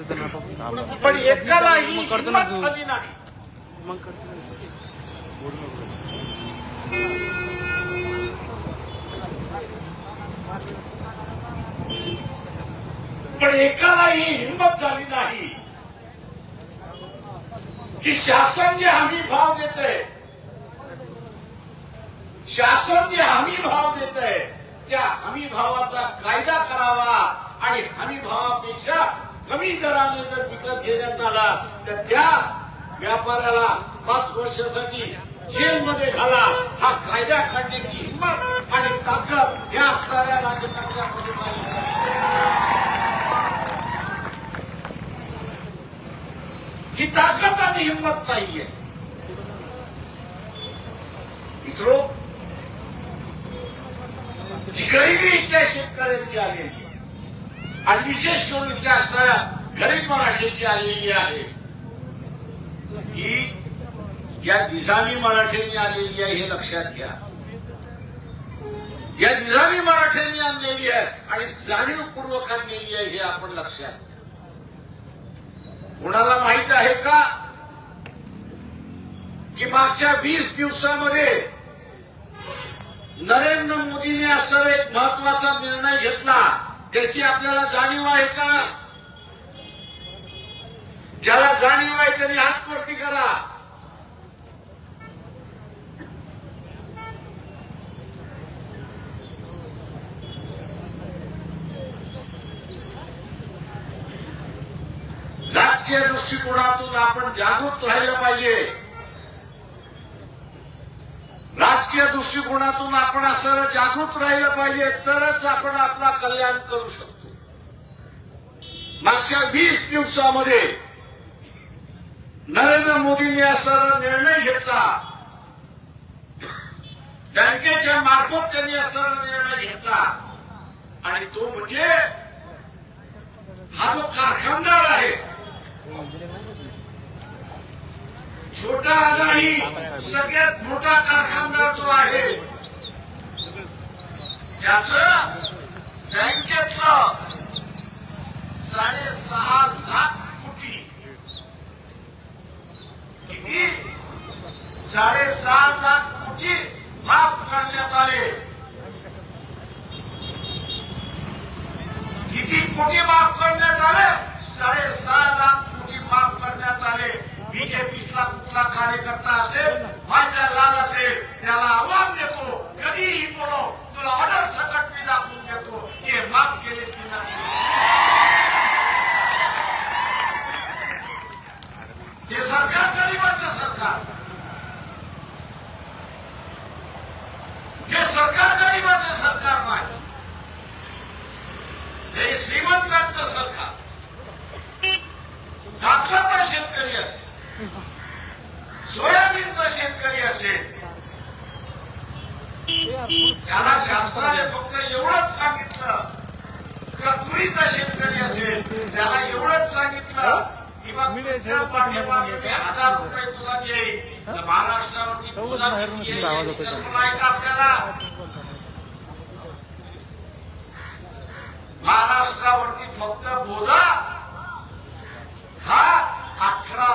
पण एकालाही मग करतो ना हिंमत तू. झाली नाही. मग करतो पण एकालाही हिंमत झाली नाही. की शासन जे हमी भाव देते शासन जे हमी भाव देते त्या हमी भावाचा कायदा करावा आणि हमी भावापेक्षा कमी दराने जर विकत घेण्यात आला तर त्या व्यापाऱ्याला पाच वर्षासाठी जेलमध्ये घाला. हा कायदा काढण्याची हिंमत आणि ताकद या असणाऱ्या राज्यकर्त्यामध्ये पाहिजे ही ताकद आणि हिंमत नाहीये. मित्रो जी गरिबी शेतकऱ्यांची आलेली आहे आणि विशेष करून त्या असणाऱ्या गरीब मराठीची आलेली आहे. ही या निजामी मराठ्यांनी आलेली आहे हे लक्षात घ्या. या निजामी मराठ्यांनी आणलेली आहे आणि जाणीवपूर्वक आणलेली आहे हे आपण लक्षात घ्या. कुणाला माहीत आहे का की मागच्या वीस दिवसामध्ये नरेंद्र मोदींनी असा एक महत्त्वाचा निर्णय घेतला? त्याची आपल्याला जाणीव आहे का? ज्याला जाणीव आहे त्यांनी हातवरती करा. राजकीय दृष्टिकोनातून आपण जागृत राहिलं पाहिजे. राजकीय दृष्टिकोनातून आपण असं जागृत राहिलं पाहिजे तरच आपण आपला कल्याण करू शकतो. मागच्या वीस दिवसामध्ये नरेंद्र मोदींनी असा निर्णय घेतला. बँकेच्या मार्फत त्यांनी असा निर्णय घेतला. आणि तो म्हणजे हा जो कारखानदार आहे छोटा नाही सगळ्यात मोठा कारखानदार जो आहे त्याच बँकेतलं साडेसहा लाख कोटी. किती? साडेसहा लाख कोटी माफ करण्यात आले. किती कोटी माफ करण्यात आले? साडेसहा लाख कोटी माफ करण्यात आले. बीजेपीचा कुठला कार्यकर्ता असेल माझ्या लाल असेल त्याला आव्हान देतो कधीही बोलो तुला ऑर्डर सकट मी दाखवून देतो हे माफ केले की नाही? हे सरकार गरीबाचं सरकार. हे सरकार गरीबाचं सरकार नाही. हे श्रीमंतांचं सरकार. कापसाचा शेतकरी असेल. शेतकरी असेल. त्याला शासनाने फक्त एवढंच सांगितलं. का तुरीचा शेतकरी असेल त्याला एवढंच सांगितलं की बा तुझ्या पाठीमागे मी हजार रुपये तुला देईल. तर महाराष्ट्रावरती येईल? कल्पना आहे का? आपल्याला. महाराष्ट्रावरती फक्त बोजा हा अठरा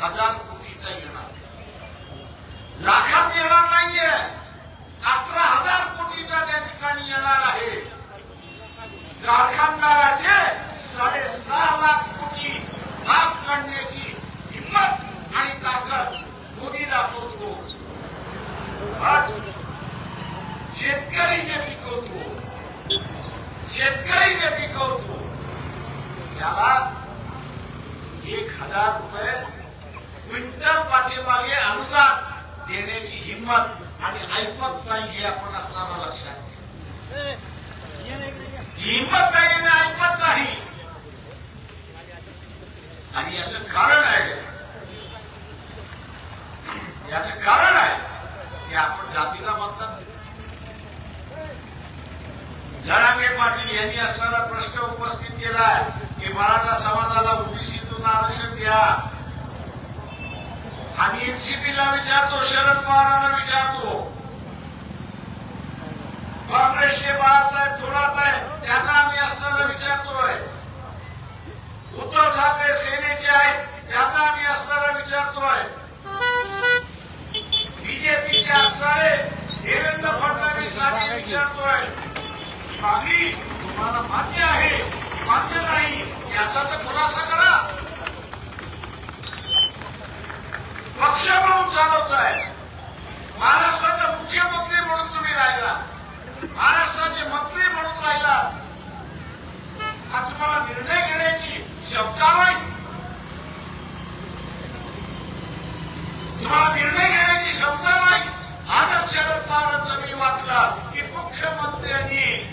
हजार लाखात येणार नाहीये. अकरा हजार कोटीचा त्या ठिकाणी येणार आहे. कारखानदाराचे साडेसहा लाख कोटी माफ करण्याची हिंमत आणि ताकद मोदी दाखवतो शेतकरी जे पिकवतो शेतकरी जे पिकवतो त्याला एक हजार रुपये क्विंटल पाठीमागे अनुदान देण्याची आणि ऐपत नाही हे आपण असताना लक्षात. हिंमत नाही आणि ऐपत नाही आणि याचं कारण आहे याचं कारण आहे की आपण जातीला म्हणतात जरांगे पाटील यांनी असणारा प्रश्न उपस्थित केलाय की मराठा समाजाला ओबीसीतून आरक्षण द्या आम्ही एनसीपीला विचारतो शरद पवारांना विचारतो काँग्रेसचे बाळासाहेब थोरात आहे त्यांना आम्ही असताना विचारतोय. उद्धव ठाकरे सेनेचे आहेत त्यांना आम्ही असताना विचारतोय. बीजेपीचे असणारे देवेंद्र फडणवीस आम्ही विचारतोय. आम्ही तुम्हाला मान्य आहे मान्य नाही याचा तर खुलासा करा. पक्ष म्हणून चालवताय. महाराष्ट्राचा मुख्यमंत्री म्हणून तुम्ही राहिला. महाराष्ट्राचे मंत्री म्हणून राहिला. हा तुम्हाला निर्णय घेण्याची क्षमता नाही तुम्हाला निर्णय घेण्याची क्षमता नाही आजच शरद पवारांचा मी वाचला की मुख्यमंत्र्यांनी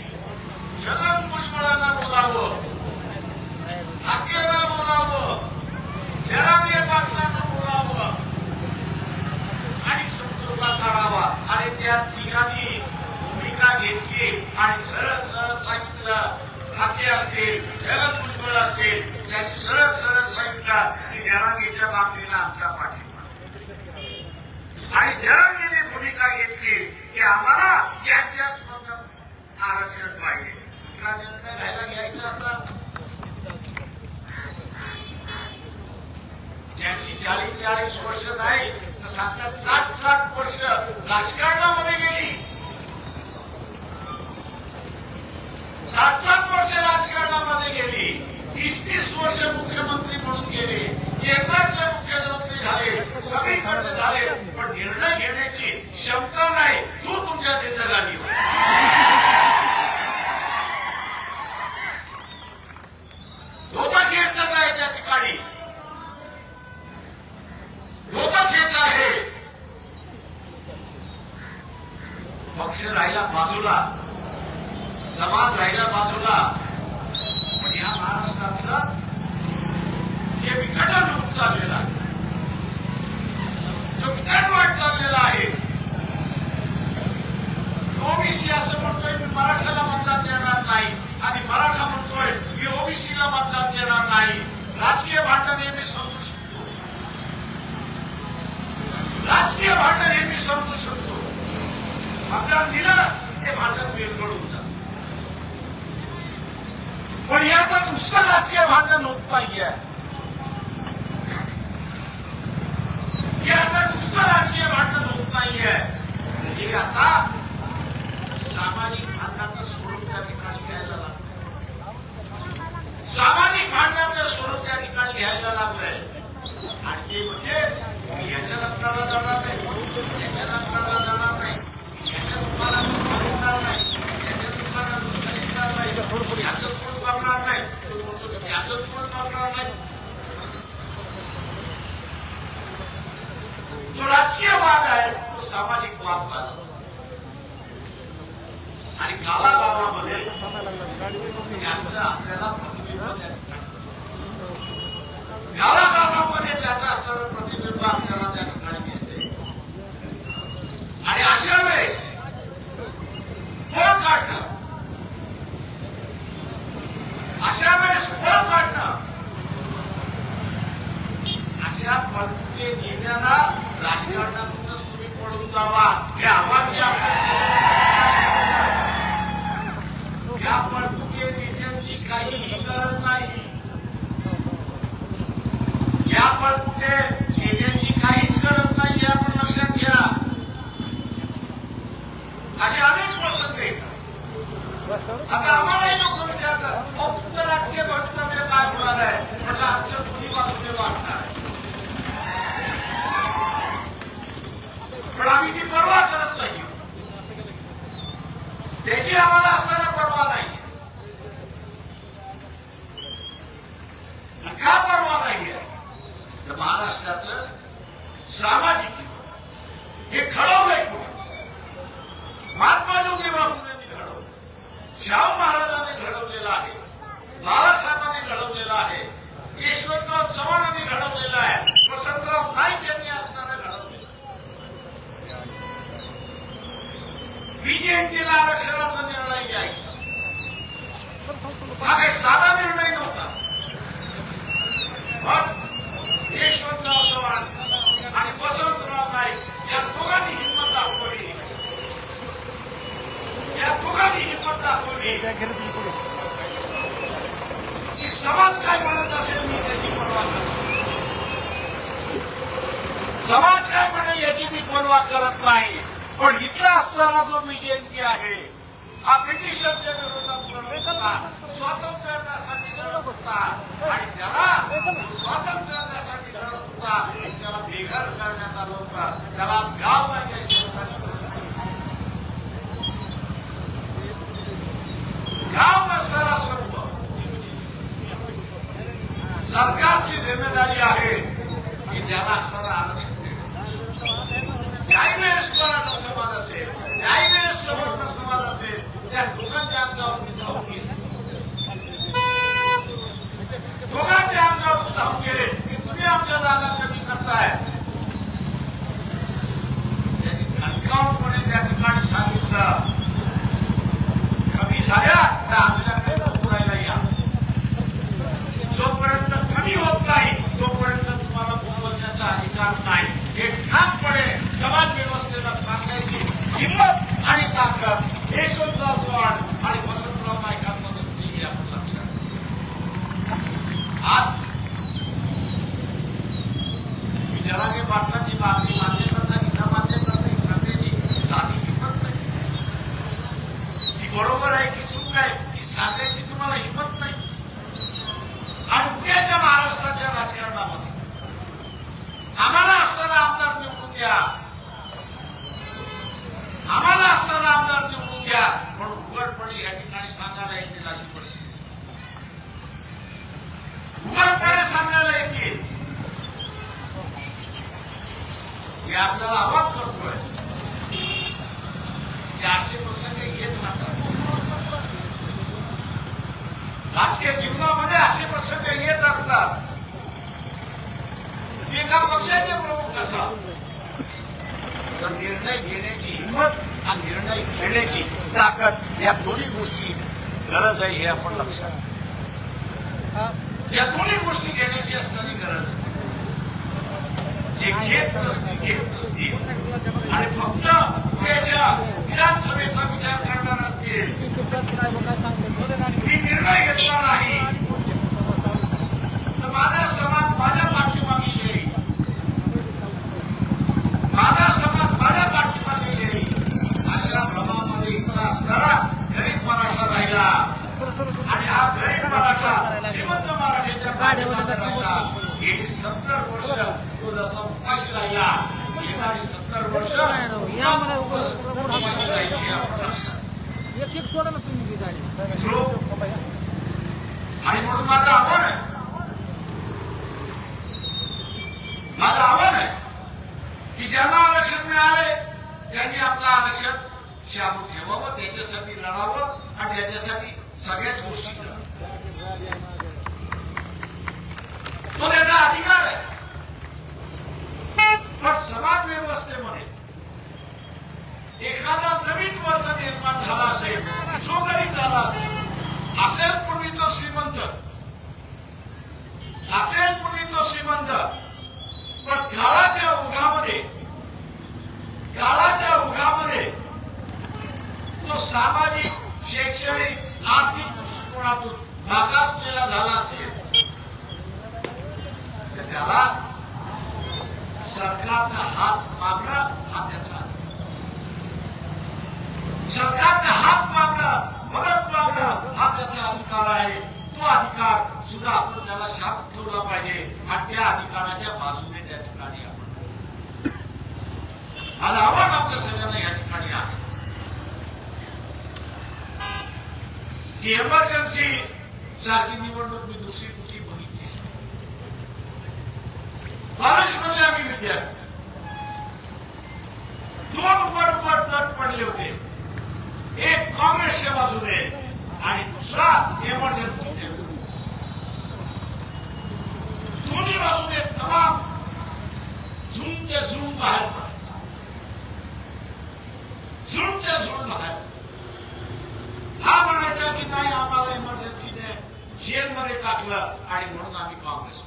छगन भुजबळांना बोलावं. ठाकरेंना बोलावं. जरांगे पाटलांना बोलावं. आणि समजोता काढावा आणि त्यात आणि सरळ सरळ सांगितलं ठाके असतील जगत भुजबळ असतील त्यांनी सरळ सरळ सांगितलं की जनांगीच्या बाबतीला आमचा पाठिंबा. आणि जनांगीने भूमिका घेतली की आम्हाला यांच्या मधनं आरक्षण पाहिजे. कुठला निर्णय घ्यायला घ्यायचा आता? ज्यांची चाळीस चाळीस वर्ष नाही सात साठ साठ वर्ष राजकारणामध्ये गेली. सात सात वर्ष राजकारणामध्ये गेली. तीस तीस वर्ष मुख्यमंत्री म्हणून गेले. केंद्रातले मुख्यमंत्री झाले सगळीकडचे झाले पण निर्णय घेण्याची क्षमता नाही. तू तुमच्या जिंदगानी धोका त्या ठिकाणी. पक्ष राहिला बाजूला. समाज राहिला बाजूला. पण या महाराष्ट्रातलं जे विघटन होत चाललेलं आहे जो विघटनवाट चाललेला आहे ओबीसी असं म्हणतोय मी मराठ्याला मतदान देणार नाही. आणि मराठा म्हणतोय मी ओबीसीला मतदान देणार नाही. राजकीय भांडण हे मी समजू शकतो. राजकीय भांडण हे मी समजू शकतो. मतदान दिलं हे भांडण वेगळं जातं पण याचा नुसतं राजकीय भांडण होत नाहीये. याचं नुसतं राजकीय भांडण होत नाहीये. हे आता सामाजिक भांडणाचं स्वरूप त्या ठिकाणी घ्यायला लागलं सामाजिक भांडणाचं स्वरूप त्या ठिकाणी घ्यायला लागलंय. आणि ते म्हणजे याच्या लग्नाला जाणार नाही याच्या लग्नाला जाणार नाही याच्या दुकानात खरेदणार नाही याच्या दुकानात खरेदणार नाही याचं कोण करणार नाही तो म्हणतो, याचं कोण करणार नाही जो राजकीय वाद आहे तो सामाजिक हा काही साधा निर्णय नव्हता. यशवंतराव चव्हाण आणि नाईक या दोघांनी हिंमत दाखवली. या दोघांनी हिंमत दाखवली. की समाज काय म्हणत असेल मी त्याची परवा समाज काय म्हणेल याची मी परवा करत नाही. पण इथला असताना जो मी जयंती आहे ब्रिटिशांच्या विरोधात लढत होता स्वातंत्र्यासाठी लढत होता आणि त्याला स्वातंत्र्यासाठी लढत होता त्याला बेघर करण्यात आलं होतं. त्याला गाव सरकारची जिम्मेदारी आहे की त्याला असणारा. न्यायवेळेस समाज असेल? न्यायवेळेस असेल त्या दोघांच्या अंगावर मी जाऊन गेले दोघांच्या अंगावर जाऊन गेले की तुम्ही आमच्या जागा कमी करताय. त्यांनी खणकावूनपणे त्या ठिकाणी सांगितलं कमी झाल्या तर आपल्याकडे बोलायला या जोपर्यंत कमी होत नाही तोपर्यंत तुम्हाला बोलवण्याचा अधिकार नाही हे ठामपणे समाज व्यवस्थेला सांगण्याची हिंमत आणि ताकद यशवंतराव चव्हाण आणि वसंतराव नाईकांमध्ये दिली आपण लक्षात आज विजयाराजे पाटलांची मागणी मान्य करता की न मान्य करता ही सांगण्याची साधी हिंमत नाही ती बरोबर आहे की चूक आहे ही सांगायची तुम्हाला हिंमत नाही आणि उद्याच्या महाराष्ट्राच्या राजकारणामध्ये आम्हाला असणारा आमदार निवडून द्या आम्हाला असणारा आमदार निवडून द्या म्हणून उघडपणे या ठिकाणी सांगायला येतील अशी परिस्थिती. उघडपणे सांगायला येतील. हे आपल्याला आवाज करतोय. हे असे प्रसंग येत राहतात. राजकीय जीवनामध्ये असे प्रसंग येत असतात एका पक्षाचे प्रमुख असा. तर निर्णय घेण्याची हिंमत आणि निर्णय घेण्याची ताकद या दोन्ही गोष्टी गरज आहे हे आपण लक्षात या दोन्ही गोष्टी घेण्याची असणारी गरज आहे. जे घेत नसतील घेत नसतील आणि फक्त त्याच्या विधानसभेचा विचार करणार असतील. मी निर्णय घेतला नाही. तर माझा समाज माझ्या पाठीमागे येईल माझा समाज माझ्या पाठीमागे येईल अशा भ्रमामध्ये इथला असणारा गरीब मराठा राहिला आणि हा गरीब मराठा श्रीमंत मराठ्याच्या पाठीमागे राहिला गेली सत्तर वर्ष तो जसा उपाशी राहिला येणारी सत्तर वर्ष उपाशी राहिली हे आपण लक्षात एक एक सोडा ना तुम्ही ती गाडी मित्रो, आणि म्हणून माझं आव्हान आहे की ज्यांना आरक्षण मिळाले त्यांनी आपलं आरक्षण शाबू ठेवावं त्याच्यासाठी लढावं आणि त्याच्यासाठी सगळ्याच गोष्टी कराव्या. तो त्याचा अधिकार आहे पण समाज व्यवस्थेमध्ये एखादा नवीन वर्ग निर्माण झाला असेल जो गरीब झाला असेल असेल पूर्वी तो श्रीमंत असेल पूर्वी तो श्रीमंत पण काळाच्या ओघामध्ये काळाच्या ओघामध्ये तो सामाजिक शैक्षणिक आर्थिक दृष्टिकोनातून मागासलेला झाला असेल तर त्याला सरकारचा हात मागणं हा त्याचा सरकारचा हात मागणं मदत मागणं हा त्याचा अधिकार आहे. तो अधिकार सुद्धा आपण त्याला शांत ठेवला पाहिजे आणि त्या अधिकाराच्या बाजूने त्या ठिकाणी आपण. माझं आवाज आपल्या सगळ्यांना या ठिकाणी आहे. ही एमर्जन्सी सारखी निवडणूक मी दुसरी कुठली बघितली महाराष्ट्रामध्ये आम्ही विद्यार्थी. दोन बरोबर तट पडले होते. एक काँग्रेसच्या बाजूने आणि दुसरा एमर्जन्सीच्या दोन्ही बाजूने तमाम झूमचे झूम बाहेर पडले. झूमचे झूम बाहेर हा की नाही आम्हाला इमर्जन्सीने जेलमध्ये टाकलं आणि म्हणून आम्ही काँग्रेस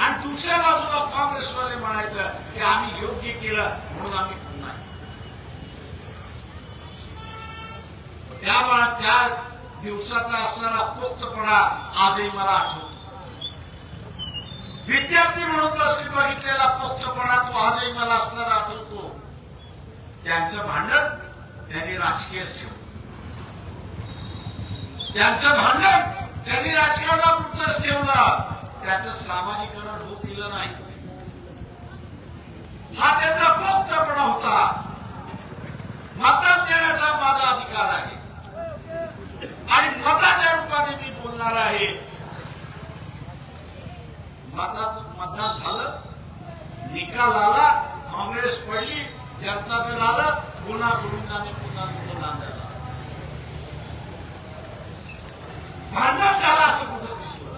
आणि दुसऱ्या बाजूला काँग्रेसवाले म्हणायचं की आम्ही योग्य केलं म्हणून आम्ही पुन्हा त्या त्या दिवसाचा असणारा पोक्तपणा आजही मला आठवतो. विद्यार्थी म्हणून तसं बघितलेला पोक्तपणा तो आजही मला असणारा आठवतो. त्यांचं भांडण त्यांनी राजकीय ठेवलं. त्यांचं भांडण त्यांनी राजकारणापुरतंच ठेवला त्याचं सामाजिकरण होऊ दिलं नाही. हा त्यांचा पोक्तपणा होता. मतदान देण्याचा माझा अधिकार आहे. आणि मताच्या रूपाने मी बोलणार आहे. मताचं मतदान झालं. निकाल आला. काँग्रेस पडली. जनता दल आलं पुन्हा गुरुंगाने पुन्हा निवडून आणला भांडण झालं असं कुठं दिसलं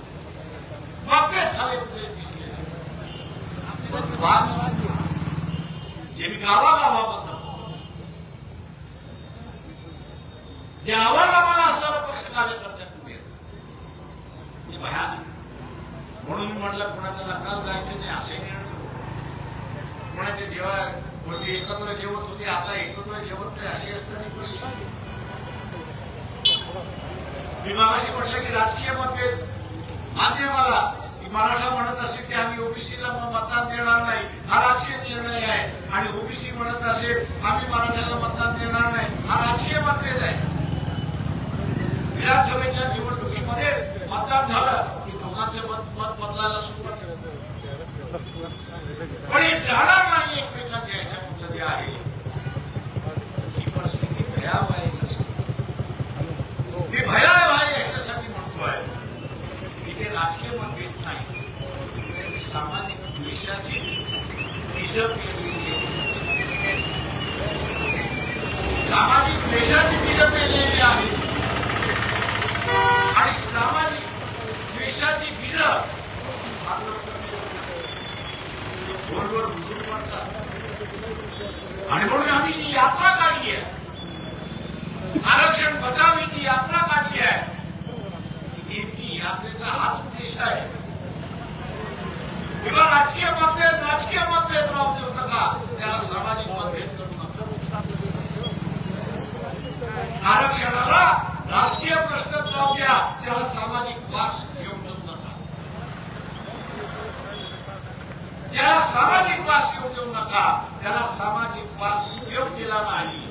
मतभेद झाले कुठे दिसले नाही. पण वाद जे मी गावागावाबद्दल जे आवाजाला असणारा पक्ष कार्यकर्त्यांकडे ते भयानक म्हणून मी म्हटलं कोणाच्या लग्नाला जायचं नाही असे निर्णय घेऊ. कोणाचे जेव्हा कोणी एकत्र जेवत होते आता एकत्र जेवत नाही अशी असताना गोष्ट मी मागाशी म्हटलं की राजकीय मतभेद. मान्य मला की मराठा म्हणत असेल की आम्ही ओबीसीला मतदान देणार नाही हा राजकीय निर्णय आहे. आणि ओबीसी म्हणत असेल आम्ही मराठ्याला मतदान देणार नाही हा राजकीय मतभेद आहे. विधानसभेच्या निवडणुकीमध्ये मतदान झालं की दोघांचे मत मत बदलायला सुरुवात पण हे जाणार ह्याच्यामध्ये आहे. ही परिस्थिती भयावह आहे. मी भयावह आहे याच्यासाठी म्हणतोय की ते राजकीय मतभेद नाही. सामाजिक विषयाची दिशा सामाजिक द्वेषाची बीज पेरलेली आहे. आणि सामाजिक द्वेषाची बीज गोलवर घुसून आणि म्हणून आम्ही ही यात्रा काढली आहे. आरक्षण बचावी ती यात्रा काढली आहे. नेमकी यात्रेचा हाच उद्देश आहे. किंवा राजकीय मतभेद राजकीय मतभेद राहू देऊ नका त्याला सामाजिक मतभेद करू नका आरक्षणाला राजकीय प्रश्न जाऊ द्या त्याला सामाजिक वास घेऊ देऊ नका त्याला सामाजिक वास येऊ देऊ नका त्याला सामाजिक वास येऊ दिला नाही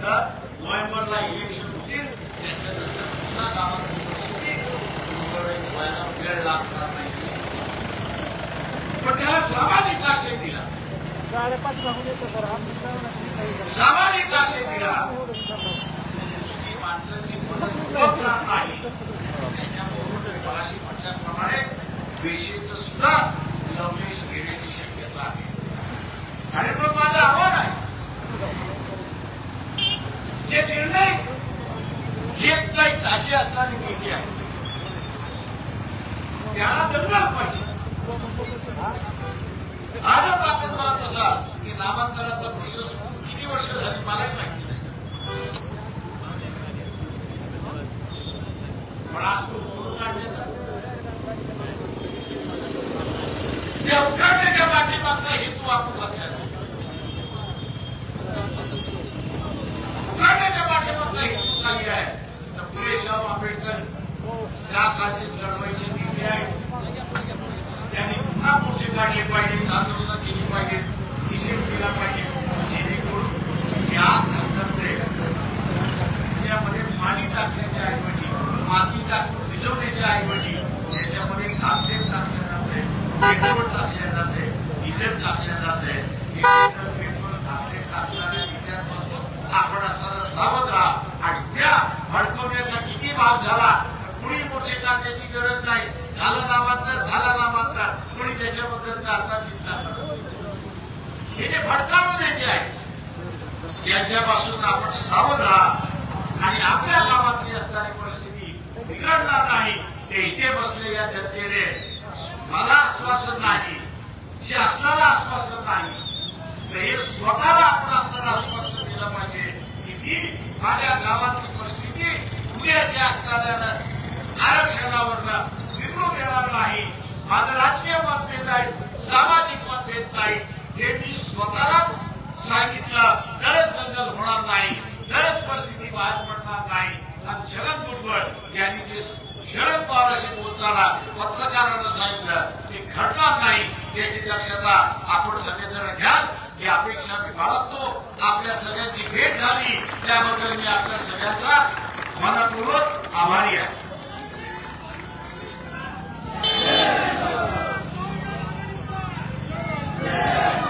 तर नोव्हेंबरला इलेक्शन होतील त्याच्यानंतर पुन्हा गावात निवडणूक होतील. निवडणूक व्हायला वेळ लागणार नाही पण त्याला सामाजिक आशय दिला साडेपाच भागून येतो सर आम्ही काय म्हणत नाही काही सामाजिक आशय दिला करा. नाही त्याच्याबरोबर म्हटल्याप्रमाणे सुद्धा लवलेश घेण्याची शक्यता आहे आणि मग माझं आव्हान आहे जे निर्णय घेत नाहीत अशी असणारी नेते आहे त्याला दंडाल पाहिजे आजच आपण पाहत असाल की नामांतराचा प्रोसेस किती वर्ष झाली मला माहिती नाही पण आज तो मोडून काढण्याचा त्या उखाडण्याच्या पाठीमागचा हेतू आपण लक्षात घ्या. पाठीमागचा हेतू काही आहे तर फुले आंबेडकर या काळची चळवळीचे नेते आहेत त्यांनी पुन्हा पुढचे काढले पाहिजे आंदोलनं केली पाहिजे निषेध केला पाहिजे जेणेकरून या धर्मते त्याच्यामध्ये पाणी टाकण्याच्या ऐवजी माती टाक भिजवण्याच्या ऐवजी त्याच्यामध्ये घासलेट टाकले जाते पेट्रोल टाकले जाते डिझेल टाकले जाते हे डिझेल, पेट्रोल घासलेट टाकणाऱ्या विद्यार्थ्यांपासून आपण असताना सावध राहा आणि त्या भडकवण्याचा किती भाग झाला कुणी मोठे टाकण्याची गरज नाही झालं नामांतर झाला नामांतर कुणी त्याच्याबद्दलचा आता चिंता करत नाही. हे जे भडकावून द्यायचे आहे. याच्यापासून आपण सावध राहा. आणि आपल्या गावातली असणारी परिस्थिती बिघडणार नाही. ते इथे बसलेल्या जनतेने मला आश्वासन नाही शासनाला आश्वासन नाही. तर हे स्वतःला आपण असणारं आश्वासन दिलं पाहिजे की मी माझ्या गावातली परिस्थिती उद्याची असणाऱ्या आरक्षणावर विकून येणार नाही. माझं राजकीय मतभेद नाही सामाजिक मतभेद नाही. हे मी स्वतःला सांगितलं गरज दंगल होणार नाही गरज परिस्थिती बाहेर पडणार नाही आणि छगन भुजबळ यांनी जे शरद पवारशी बोलताना पत्रकारांना सांगितलं ते घडणार नाही याची दक्षता आपण सगळेजण घ्याल ही अपेक्षा मी बाळगतो आपल्या सगळ्यांची भेट झाली त्याबद्दल मी आपल्या सगळ्यांचा मनपूर्वक आभारी आहे Yeah.